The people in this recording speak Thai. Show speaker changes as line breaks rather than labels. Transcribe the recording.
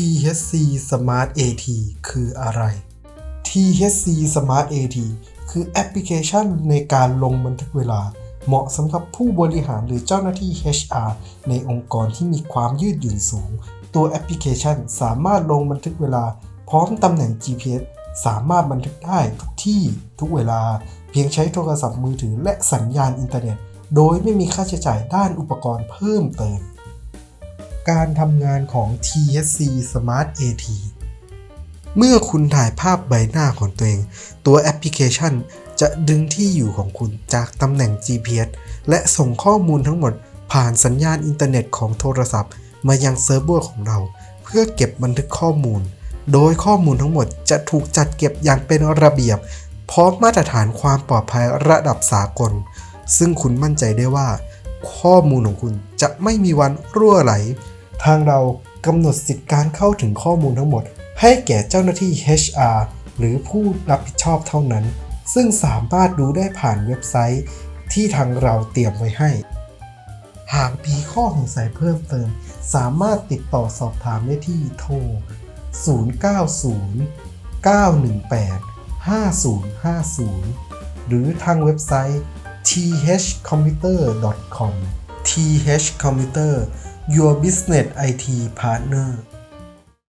THC Smart AT คืออะไร THC Smart AT คือแอปพลิเคชันในการลงบันทึกเวลา เหมาะสำหรับผู้บริหารหรือเจ้าหน้าที่ HR ในองค์กรที่มีความยืดหยุ่นสูง ตัวแอปพลิเคชันสามารถลงบันทึกเวลา พร้อมตำแหน่ง GPS สามารถบันทึกได้ทุกที่ทุกเวลา เพียงใช้โทรศัพท์มือถือและสัญญาณอินเทอร์เน็ต โดยไม่มีค่าใช้จ่ายด้านอุปกรณ์เพิ่มเติม การทำงานของ THC Smart AT เมื่อคุณถ่ายภาพใบหน้าของตัวเอง ตัวแอปพลิเคชันจะดึงที่อยู่ของคุณจากตำแหน่ง GPS และส่งข้อมูลทั้งหมดผ่านสัญญาณอินเทอร์เน็ตของโทรศัพท์ มายังเซิร์ฟเวอร์ของเรา เพื่อเก็บบันทึกข้อมูล โดยข้อมูลทั้งหมดจะถูกจัดเก็บอย่างเป็นระเบียบ พร้อมมาตรฐานความปลอดภัยระดับสากล ซึ่งคุณมั่นใจได้ว่า ข้อมูลของคุณจะไม่มีวันรั่วไหล ทางเรากำหนดสิทธิการเข้าถึงข้อมูลทั้งหมด ให้แก่เจ้าหน้าที่ HR หรือผู้รับผิดชอบเท่านั้น ซึ่งสามารถดูได้ผ่านเว็บไซต์ ที่ทางเราเตรียมไว้ให้ หากมีข้อสงสัยเพิ่มเติม สามารถติดต่อสอบถามได้ที่โทร 090 918 5050 หรือทางเว็บไซต์ thcomputer.com thcomputer your business IT partner